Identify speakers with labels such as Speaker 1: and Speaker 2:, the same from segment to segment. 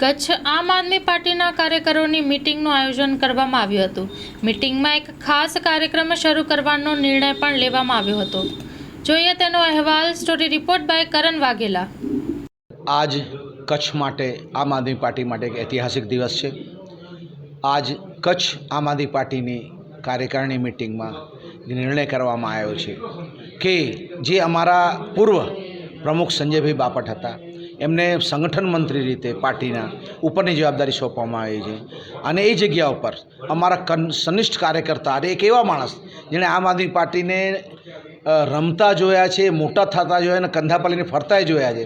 Speaker 1: કચ્છ આમ આદમી પાર્ટીના કાર્યકરોની મિટિંગનું આયોજન કરવામાં આવ્યું હતું. મિટિંગમાં એક ખાસ કાર્યક્રમ શરૂ કરવાનો નિર્ણય પણ લેવામાં આવ્યો હતો. જોઈએ તેનો અહેવાલ story report by Karan Vaghela.
Speaker 2: આજ કચ્છ માટે, આમ આદમી પાર્ટી માટે એક ઐતિહાસિક દિવસ છે. આજ કચ્છ આમ આદમી પાર્ટીની કાર્યકારિણી મિટિંગમાં નિર્ણય કરવામાં આવ્યો છે કે જે અમારા પૂર્વ પ્રમુખ સંજયભાઈ બાપટ હતા એમને સંગઠન મંત્રી રીતે પાર્ટીના ઉપરની જવાબદારી સોંપવામાં આવી છે. અને એ જગ્યા ઉપર અમારા સનિષ્ઠ કાર્યકર્તા અને એક એવા માણસ જેણે આમ આદમી પાર્ટીને રમતા જોયા છે, મોટા થતા જોયા અને કંધાપાલીને ફરતાય જોયા છે,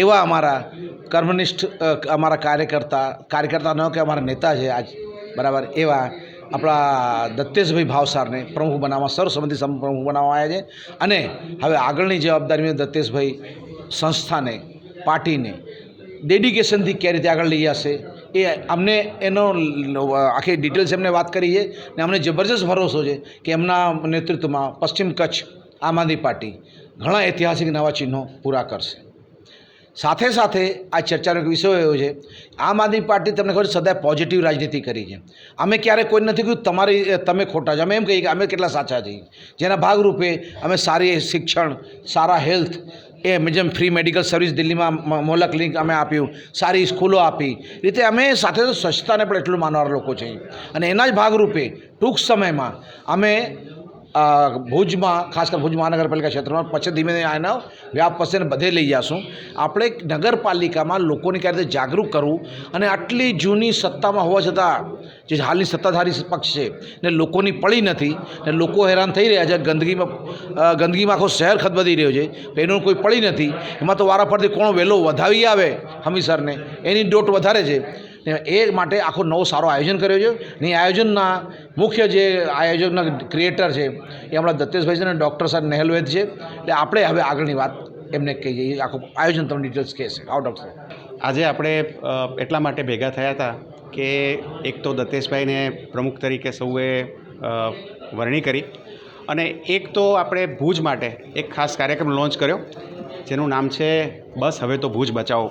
Speaker 2: એવા અમારા કર્મનિષ્ઠ અમારા કાર્યકર્તા કાર્યકર્તા ન કે અમારા નેતા છે આજ, બરાબર, એવા આપણા દત્તેશભાઈ ભાવસારને પ્રમુખ બનાવવા સર્વસંમતિ સમ, પ્રમુખ બનાવવા આવ્યા છે. અને હવે આગળની જવાબદારીમાં દત્તેશભાઈ સંસ્થાને પાર્ટીને. ડેડિકેશનથી કઈ રીતે આગળ લઈ જશે? એ અમને એનો, આખી ડિટેલ્સ એમને વાત કરી છે ને અમને જબરજસ્ત ભરોસો છે કે એમના નેતૃત્વમાં પશ્ચિમ કચ્છ આમ આદમી પાર્ટી ઘણા ઐતિહાસિક નવા ચિહ્નો પૂરા કરશે. સાથે સાથે આ ચર્ચાનો એક વિષય એવો છે, આમ આદમી પાર્ટી તમને ખબર સદાય પોઝિટિવ રાજનીતિ કરી છે. અમે ક્યારેય કોઈ નથી કહ્યું, તમારી, તમે ખોટા છો. અમે એમ કહીએ કે અમે કેટલા સાચા છીએ. જેના ભાગરૂપે અમે સારી શિક્ષણ, સારા હેલ્થ એ જેમ ફ્રી મેડિકલ સર્વિસ દિલ્હીમાં મોલા ક્લિનિક અમે આપ્યું, સારી સ્કૂલો આપી. રીતે અમે સાથે સ્વચ્છતાને પણ એટલું માનવાના લોકો છીએ અને એના જ ભાગરૂપે ટૂંક સમયમાં અમે ભુજમાં ખાસ કરીને ભુજ મહાનગરપાલિકા ક્ષેત્રમાં પછી ધીમે ધીમે આના વ્યાપ પશે ને બધે લઈ જશું આપણે નગરપાલિકામાં લોકોને કઈ રીતે જાગૃત કરવું અને આટલી જૂની સત્તામાં હોવા છતાં જે હાલની સત્તાધારી પક્ષ છે ને લોકોની પડી નથી ને લોકો હેરાન થઈ રહ્યા છે ગંદકીમાં અ, ગંદકીમાં આખો શહેર ખદબદી રહ્યો છે એનું કોઈ પડી નથી. એમાં તો વારાફરતી કોણ વહેલો વધાવી આવે હમીસરને એની ડોટ વધારે છે. એ માટે આખો નવો સારો આયોજન કર્યો છે. ને એ આયોજનના મુખ્ય જે આયોજકના ક્રિએટર છે એ આપણા દત્તેશભાઈ છે અને ડૉક્ટર સાહેબ નેહલવેદ છે. એટલે આપણે હવે આગળની વાત એમને કહીએ આખું આયોજન તમને ડિટેલ્સ કહેશે આવો ડૉક્ટર
Speaker 3: આજે આપણે એટલા માટે ભેગા થયા હતા કે એક તો દત્તેશભાઈને પ્રમુખ તરીકે સૌએ વરણી કરી અને એક તો આપણે ભુજ માટે એક ખાસ કાર્યક્રમ લોન્ચ કર્યો, જેનું નામ છે બસ હવે તો ભુજ બચાવો.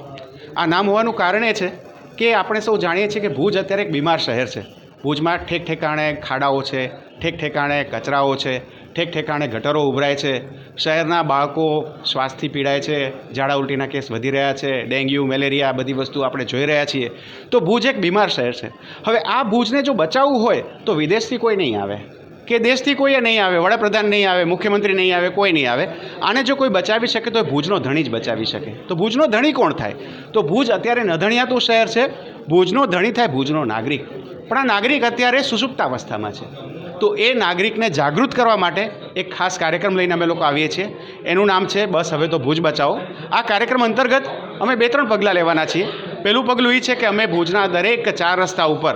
Speaker 3: આ નામ હોવાનું કારણ એ છે કે આપણે સૌ જાણીએ છીએ કે ભુજ અત્યારે એક બીમાર શહેર છે. ભુજમાં ઠેક ઠેકાણે ખાડાઓ છે, ઠેક ઠેકાણે કચરાઓ છે, ઠેક ઠેકાણે ગટરો ઉભરાય છે. શહેરના બાળકો શ્વાસથી પીડાય છે, ઝાડા ઉલટીના કેસ વધી રહ્યા છે, ડેન્ગ્યુ, મેલેરિયા બધી વસ્તુ આપણે જોઈ રહ્યા છીએ. તો ભુજ એક બીમાર શહેર છે. હવે આ ભુજને જો બચાવવું હોય તો વિદેશથી કોઈ નહીં આવે. કે દેશથી કોઈએ નહીં આવે, વડાપ્રધાન નહીં આવે, મુખ્યમંત્રી નહીં આવે, કોઈ નહીં આવે, આને જો કોઈ બચાવી શકે તો ભુજનો ધણી જ બચાવી શકે. તો ભુજનો ધણી કોણ થાય? તો ભુજ અત્યારે નધણિયાતું શહેર છે, ભુજનો ધણી થાય ભુજનો નાગરિક. પણ આ નાગરિક અત્યારે સુસુપ્તાવસ્થામાં છે. તો એ નાગરિકને જાગૃત કરવા માટે એક ખાસ કાર્યક્રમ લઈને અમે લોકો આવીએ છીએ. એનું નામ છે, બસ હવે તો ભુજ બચાવો. આ કાર્યક્રમ અંતર્ગત અમે બે ત્રણ પગલાં લેવાના છીએ. પહેલું પગલું એ છે કે અમે ભુજના દરેક ચાર રસ્તા ઉપર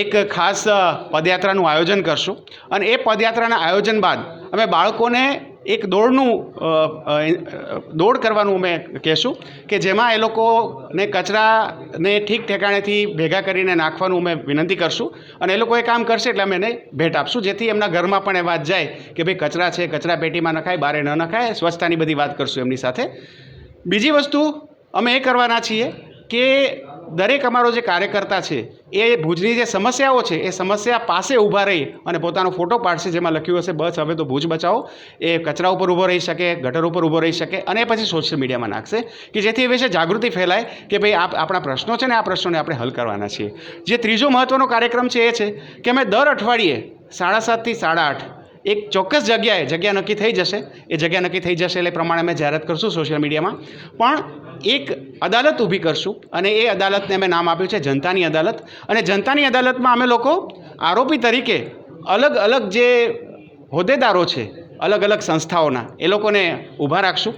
Speaker 3: એક ખાસ પદયાત્રાનું આયોજન કરશું. અને એ પદયાત્રાના આયોજન બાદ અમે બાળકોને એક દોડનું દોડ કરવાનું અમે કહેશું કે જેમાં એ લોકોને કચરાને ઠીક ઠેકાણેથી ભેગા કરીને નાખવાનું અમે વિનંતી કરશું. અને એ લોકો એ કામ કરશે એટલે અમે એને ભેટ આપશું. જેથી એમના ઘરમાં પણ એ વાત જાય કે ભાઈ કચરા છે, કચરા પેટીમાં નખાય, બારે ન નખાય, સ્વચ્છતાની બધી વાત કરશું એમની સાથે. બીજી વસ્તુ અમે એ કરવાના છીએ કે દરેક અમારો જે કાર્યકર્તા છે, એ ભુજની જે સમસ્યાઓ છે, એ સમસ્યા પાસે ઊભા રહી અને પોતાનો ફોટો પાડશે જેમાં લખ્યું હશે, બસ, હવે તો ભુજ બચાવો. એ કચરા ઉપર ઊભો રહી શકે, ગટર ઉપર ઊભો રહી શકે અને પછી સોશિયલ મીડિયામાં નાખશે, કે જેથી એ વિશે જાગૃતિ ફેલાય કે ભાઈ, આપ, આપણા પ્રશ્નો છે ને આ પ્રશ્નોને આપણે હલ કરવાના છીએ. જે ત્રીજો મહત્ત્વનો કાર્યક્રમ છે એ છે કે અમે દર અઠવાડિયે સાડા સાતથી સાડા આઠ એક ચોક્કસ જગ્યાએ, જગ્યા નક્કી થઈ જશે. એ જગ્યા નક્કી થઈ જશે એટલે પ્રમાણે અમે જાહેરાત કરશું સોશિયલ મીડિયામાં પણ એક અદાલત ઊભી કરશું અને એ અદાલતને અમે નામ આપ્યું છે જનતાની અદાલત. અને જનતાની અદાલતમાં અમે લોકો આરોપી તરીકે અલગ અલગ જે હોદ્દેદારો છે, અલગ અલગ સંસ્થાઓના, એ લોકોને ઊભા રાખશું.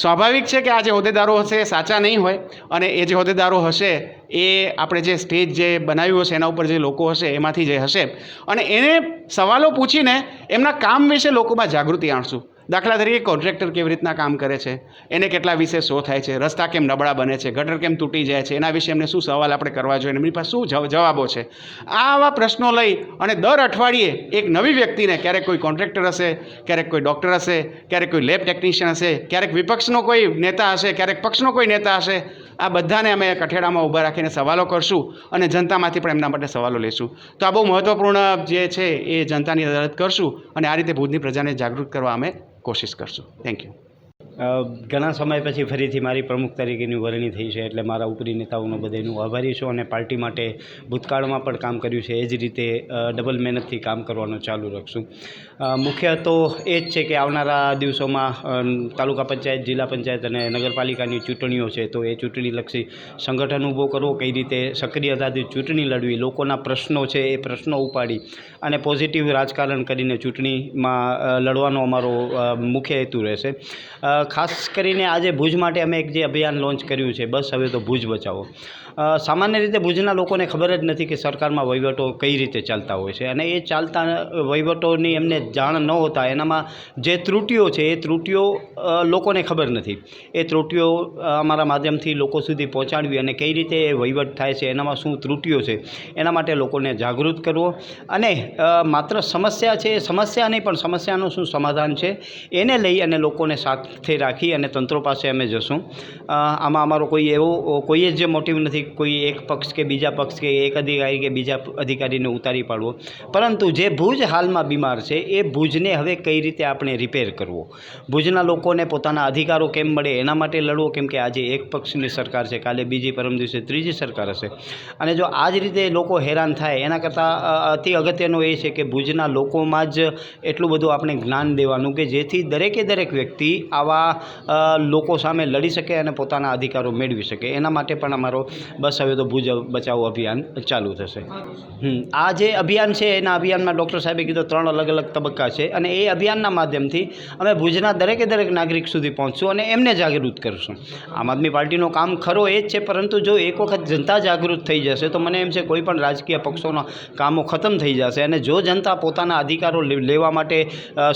Speaker 3: સ્વાભાવિક છે કે આ જે હોદ્દેદારો હશે એ સાચા નહીં હોય અને એ જે હોદ્દેદારો હશે એ આપણે જે સ્ટેજ જે બનાવ્યું હશે, એના ઉપર જે લોકો હશે, એમાંથી જે હશે. અને એને સવાલો પૂછીને એમના કામ વિશે લોકોમાં જાગૃતિ આણશું. દાખલા તરીકે કોન્ટ્રાક્ટર કેવી રીતના કામ કરે છે? એને કેટલા વિશે શો થાય છે? રસ્તા કેમ નબળા બને છે? ગટર કેમ તૂટી જાય છે? એના વિશે એમને શું સવાલ આપણે કરવા જોઈએ? એમની પાસે શું જવ- જવાબો છે? આવા પ્રશ્નો લઈ અને દર અઠવાડિયે એક નવી વ્યક્તિને, ક્યારેક કોઈ કોન્ટ્રાક્ટર હશે, ક્યારેક કોઈ ડૉક્ટર હશે, ક્યારેક કોઈ લેબ ટેકનિશિયન હશે, ક્યારેક વિપક્ષનો કોઈ નેતા હશે, ક્યારેક પક્ષનો કોઈ નેતા હશે, આ બધાને અમે કઠેડામાં ઊભા રાખીને સવાલો કરશું અને જનતામાંથી પણ એમના માટે સવાલો લેશું. તો આ બહુ મહત્ત્વપૂર્ણ જે છે એ જનતાની અદાલત કરશું અને આ રીતે ભુજની પ્રજાને જાગૃત કરવા અમે કોશિશ કરશું. થેન્ક યુ
Speaker 4: ઘણા સમય પછી ફરીથી મારી પ્રમુખ તરીકેની વરણી થઈ છે એટલે મારા ઉપરી નેતાઓનો બધાનું આભારી છું અને પાર્ટી માટે ભૂતકાળમાં પણ કામ કર્યું છે. એ જ રીતે ડબલ મહેનતથી કામ કરવાનું ચાલુ રાખશું. મુખ્ય તો એ જ છે કે આવનારા દિવસોમાં તાલુકા પંચાયત, જિલ્લા પંચાયત અને નગરપાલિકાની ચૂંટણીઓ છે તો એ ચૂંટણીલક્ષી સંગઠન ઊભો કરવો, કઈ રીતે સક્રિયતાથી ચૂંટણી લડવી, લોકોના પ્રશ્નો છે એ પ્રશ્નો ઉપાડી અને પોઝિટિવ રાજકારણ કરીને ચૂંટણીમાં લડવાનો અમારો મુખ્ય હેતુ રહેશે. ખાસ કરીને આજે ભુજ માટે અમે એક જે અભિયાન લોન્ચ કર્યું છે, બસ હવે તો ભુજ બચાવો. સામાન્ય રીતે ભુજના લોકોને ખબર જ નથી કે સરકારમાં વહીવટો કઈ રીતે ચાલતા હોય છે. અને એ ચાલતા વહીવટોની એમને જાણ ન હોતા, એનામાં જે ત્રુટિઓ છે, એ ત્રુટિઓ લોકોને ખબર નથી. એ ત્રુટિઓ અમારા માધ્યમથી લોકો સુધી પહોંચાડવી અને કઈ રીતે એ વહીવટ થાય છે, એનામાં શું ત્રુટિઓ છે, એના માટે લોકોને જાગૃત કરવો. અને માત્ર સમસ્યા છે એ સમસ્યા નહીં, પણ સમસ્યાનું શું સમાધાન છે, એને લઈ અને લોકોને સાથે રાખી અને તંત્રો પાસે અમે જશું. આમાં અમારો કોઈ એવો કોઈ જ મોટિવ નથી કોઈ એક પક્ષ કે બીજા પક્ષ કે એક અધિકારી કે બીજા અધિકારીને ઉતારી પાડવો. પરંતુ જે ભુજ હાલમાં બીમાર છે, એ ભુજને હવે કઈ રીતે આપણે રિપેર કરવો? ભુજના લોકોને પોતાના અધિકારો કેમ મળે? એના માટે લડવો? કેમ કે આજે એક પક્ષની સરકાર છે, કાલે બીજી, પરમ દિવસે ત્રીજી સરકાર હશે. અને જો આ જ રીતે લોકો હેરાન થાય, એના કરતાં અતિ અગત્યનું એ છે કે ભુજના લોકોમાં જ એટલું બધું આપણે જ્ઞાન દેવાનું કે જેથી દરેકે દરેક વ્યક્તિ આવા લોકો સામે લડી શકે અને પોતાના અધિકારો મેળવી શકે. એના માટે પણ અમારો બસ હવે તો ભુજ બચાવો અભિયાન ચાલુ થશે. આ જે અભિયાન છે, એના અભિયાનમાં ડૉક્ટર સાહેબે કીધું ત્રણ અલગ અલગ તબક્કા છે અને એ અભિયાનના માધ્યમથી અમે ભુજના દરેકે દરેક નાગરિક સુધી પહોંચશું અને એમને જાગૃત કરશું. આમ આદમી પાર્ટીનો કામ ખરો એ જ છે, પરંતુ જો એક વખત જનતા જાગૃત થઈ જશે, તો મને એમ છે કોઈ પણ રાજકીય પક્ષોના કામો ખતમ થઈ જશે અને જો જનતા પોતાના અધિકારો લેવા માટે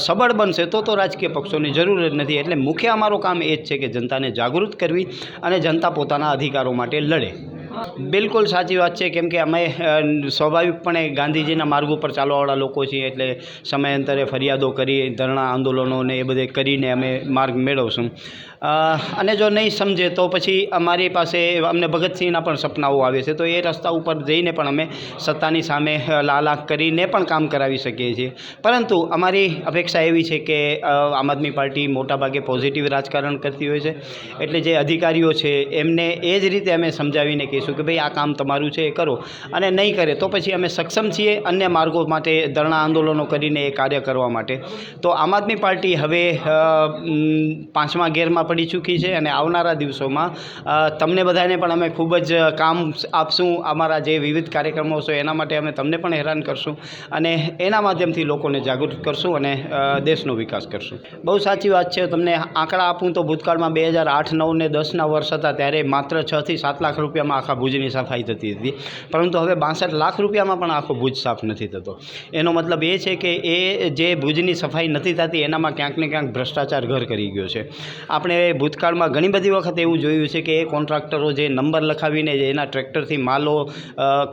Speaker 4: સબળ બનશે, તો તો રાજકીય પક્ષોની જરૂર જ નથી. એટલે મુખ્ય અમારું કામ એ જ છે કે જનતાને જાગૃત કરવી અને જનતા પોતાના અધિકારો માટે લડે. બિલકુલ સાચી વાત છે. કેમ કે અમે સ્વાભાવિકપણે ગાંધીજીના માર્ગ ઉપર ચાલવાવાળા લોકો છીએ એટલે સમયાંતરે ફરિયાદો કરી, ધરણા આંદોલનો ને એ બધે કરીને અમે માર્ગ મેળવશું. અને જો નહીં સમજે તો પછી અમારી પાસે અમને ભગતસિંહના પણ સપનાઓ આવે છે. તો એ રસ્તા ઉપર જઈને પણ અમે સત્તાની સામે લાલાક કરીને પણ કામ કરાવી શકીએ છીએ. પરંતુ અમારી અપેક્ષા એવી છે કે આમ આદમી પાર્ટી મોટાભાગે પોઝિટિવ રાજકારણ કરતી હોય છે. એટલે જે અધિકારીઓ છે, એમને એ જ રીતે અમે સમજાવીને કહીશું કે ભાઈ, આ કામ તમારું છે, એ કરો. અને નહીં કરે તો પછી અમે સક્ષમ છીએ અન્ય માર્ગો માટે, ધરણા આંદોલનો કરીને એ કાર્ય કરવા માટે. તો આમ આદમી પાર્ટી હવે પાંચમા ગેરમાં પડી ચૂકી છે અને આવનારા દિવસોમાં તમને બધાને પણ અમે ખૂબ જ કામ આપશું અમારા જે વિવિધ કાર્યક્રમો છે એના માટે અમે તમને પણ હેરાન કરશું અને એના માધ્યમથી લોકોને જાગૃત કરશું અને દેશનો વિકાસ કરશું. બહુ સાચી વાત છે, તમને આંકડા આપું તો ભૂતકાળમાં બે હજાર આઠ, નવ ને દસના વર્ષ હતા ત્યારે માત્ર છથી સાત લાખ રૂપિયામાં આખા ભુજની સફાઈ થતી હતી. પરંતુ હવે બાસઠ લાખ રૂપિયામાં પણ આખો ભુજ સાફ નથી થતો. એનો મતલબ એ છે કે એ જે ભુજની સફાઈ નથી થતી, એનામાં ક્યાંક ને ક્યાંક ભ્રષ્ટાચાર ઘર કરી ગયો છે. આપણે ભૂતકાળમાં ઘણી બધી વખત એવું જોયું છે કે એ કોન્ટ્રાક્ટરો જે નંબર લખાવીને એના ટ્રેક્ટરથી માલો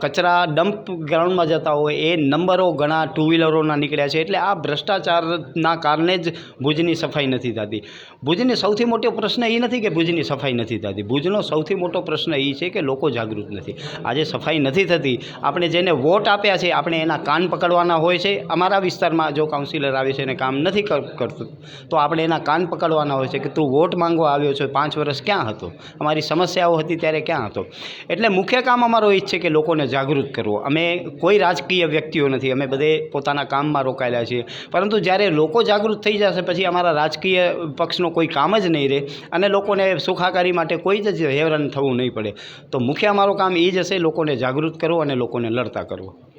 Speaker 4: કચરા ડમ્પ ગ્રાઉન્ડમાં જતા હોય, એ નંબરો ઘણા ટુ વ્હીલરોના નીકળ્યા છે. એટલે આ ભ્રષ્ટાચારના કારણે જ ભુજની સફાઈ નથી થતી. ભુજની સૌથી મોટો પ્રશ્ન એ નથી કે ભુજની સફાઈ નથી થતી. ભુજનો સૌથી મોટો પ્રશ્ન એ છે કે લોકો જાગૃત નથી. આજે સફાઈ નથી થતી. આપણે જેને વોટ આપ્યા છે, આપણે એના કાન પકડવાના હોય છે. અમારા વિસ્તારમાં જો કાઉન્સિલર આવે છે અને કામ નથી કરતું, તો આપણે એના કાન પકડવાના હોય છે કે તું વોટ માંગવા આવ્યો છે, પાંચ વર્ષ ક્યાં હતો? અમારી સમસ્યાઓ હતી ત્યારે ક્યાં હતો? એટલે મુખ્ય કામ અમારો એ જ છે કે લોકોને જાગૃત કરવો. અમે કોઈ રાજકીય વ્યક્તિઓ નથી, અમે બધે પોતાના કામમાં રોકાયેલા છીએ. પરંતુ જ્યારે લોકો જાગૃત થઈ જશે, પછી અમારા રાજકીય પક્ષનો કોઈ કામ જ નહીં રહે અને લોકોને સુખાકારી માટે કોઈ જ હેરાન થવું નહીં પડે. તો મુખ્ય અમારું કામ એ જ હશે, લોકોને જાગૃત કરવો અને લોકોને લડતા કરવો.